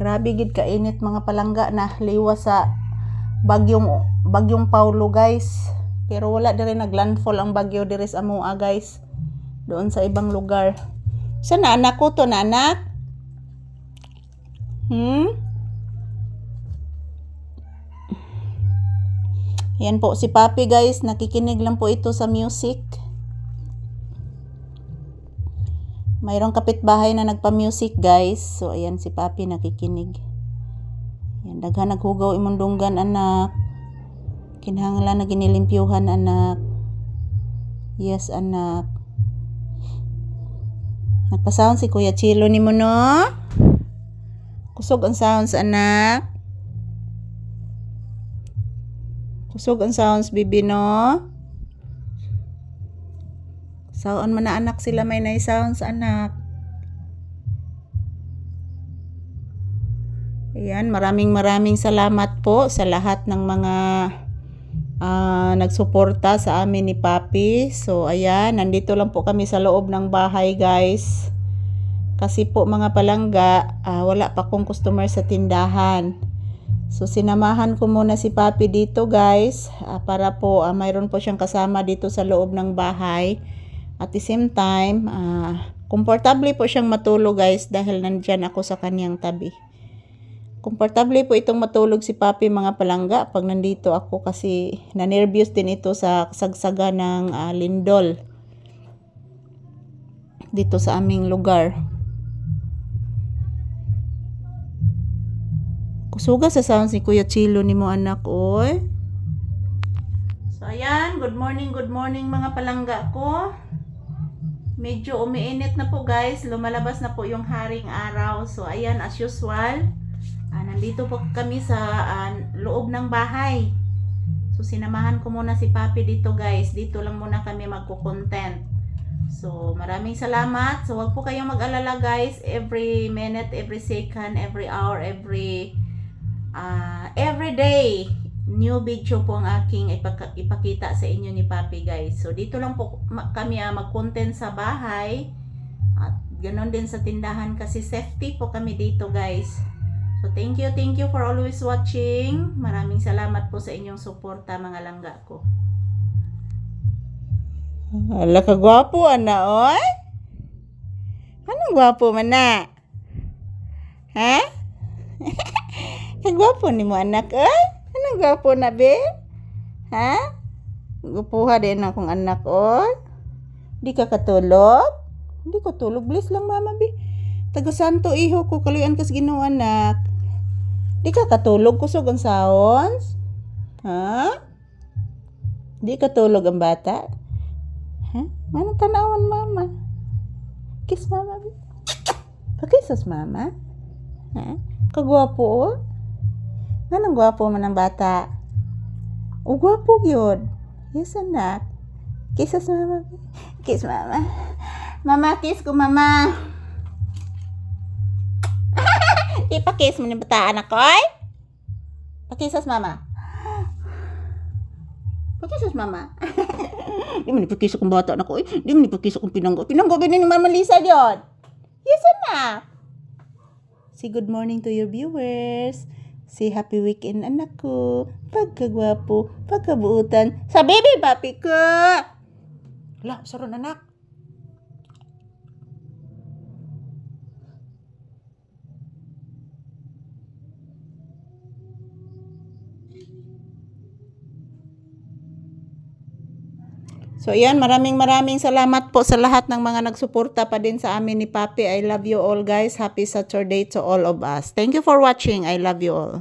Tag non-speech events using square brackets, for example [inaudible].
Grabe gid kainit mga palangga na liwa sa bagyong bagyong Paulo guys. Pero wala diri naglandfall ang bagyo diri sa amoa guys. Doon sa ibang lugar. Sa na anak ko to na anak? Hmm? Yan po si Papi guys, nakikinig lang po ito sa music. Mayroong kapitbahay na nagpa-music guys. So ayan si Papi nakikinig. Yan daghan naghugaw imundunggan anak. Kinahanglan na ginilimpyuhan anak. Yes anak. Nagpa-sound si Kuya Chilo ni mo no? Kusog ang sounds anak. Kusog ang sounds bibi no? Saon man na anak sila may nay sounds anak. Ayan, maraming maraming salamat po sa lahat ng mga ah, nagsuporta sa amin ni Papi. So ayan, nandito lang po kami sa loob ng bahay guys. Kasi po mga palangga, ah, wala pa akong customer sa tindahan. So sinamahan ko muna si Papi dito guys ah, para po ah, mayroon po siyang kasama dito sa loob ng bahay. At the same time, ah, komportable po siyang matulog guys dahil nandyan ako sa kanyang tabi. Komportable po itong matulog si Papi mga palangga pag nandito ako kasi na-nervous din ito sa sagsaga ng ah, lindol dito sa aming lugar. Kusuga sa sounds ni Kuya Chilo ni mo anak oy. So ayan, good morning, good morning mga palangga ko. Medyo umiinit na po guys, lumalabas na po yung haring araw. So ayan, as usual, ah, nandito po kami sa ah, loob ng bahay. So sinamahan ko muna si Papi dito guys. Dito lang muna kami magko-content. So maraming salamat. So wag po kayong mag-alala guys. Every minute, every second, every hour, every ah every day new video po ang aking ipaka- ipakita sa inyo ni Papi guys. So dito lang po kami ah, mag-content sa bahay at ganon din sa tindahan kasi safety po kami dito guys. So thank you, thank you for always watching. Maraming salamat po sa inyong suporta mga langga ko. Hala ka gwapo ana oy. Anong gwapo man na? Ha? [laughs] Kagwapo ni mo anak ay? Gwapo na be? Ha? Gupuha din akong anak oy. Di ka katulog? Di ka tulog. Bless lang mama be. Taga santo iho ko kaluyan kas Ginoo anak. Di ka katulog kusog ang sounds? Ha? Di ka tulog ang bata? Ha? Anong tanawan mama? Kiss mama be. Pakisas mama? Ha? Kagwapo oh. Anong gwapo man ang bata? O gwapo gyud. Yes anak. Kisses mama. Kiss mama. Mama, kiss ko mama. [laughs] Ipakiss mo ni bata anak ko, ay? Pakisas mama. Pakisas mama. [laughs] Di mo ni pakisas kong bata anak ko, eh. Di mo ni pakisas kong pinanggo. Pinanggo ba ni Mama Lisa yun? Yes anak. Say good morning to your viewers. Say happy weekend anak ko. Pagkagwapo, pagkabuutan. Sa baby papi ko. Hala, saron anak. So ayan, maraming maraming salamat po sa lahat ng mga nagsuporta pa din sa amin ni Papi. I love you all guys. Happy Saturday to all of us. Thank you for watching. I love you all.